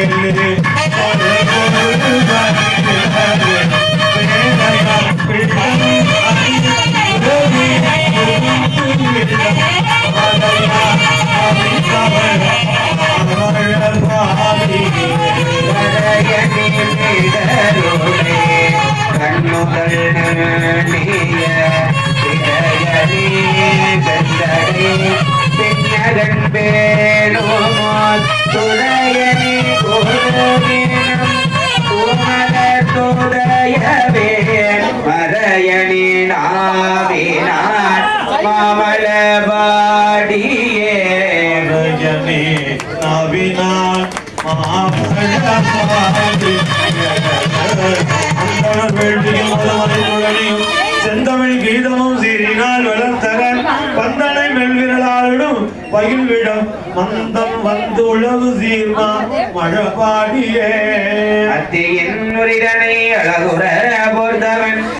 துடையனி உமலத்துடையவே மறையணி நாவினான் மாமலபாடியே மதுமலை முழனியும் செந்தமிழ் கீதமும் சீரினால் வளர்த்தரன் பந்தனை மெல்விரலாளிடும் பயில்விடம் மந்தம் வந்து உழவு சீர்மா. மழபாடியே. அத்தியின் உரிதனை அழகுற போர்த்தவன்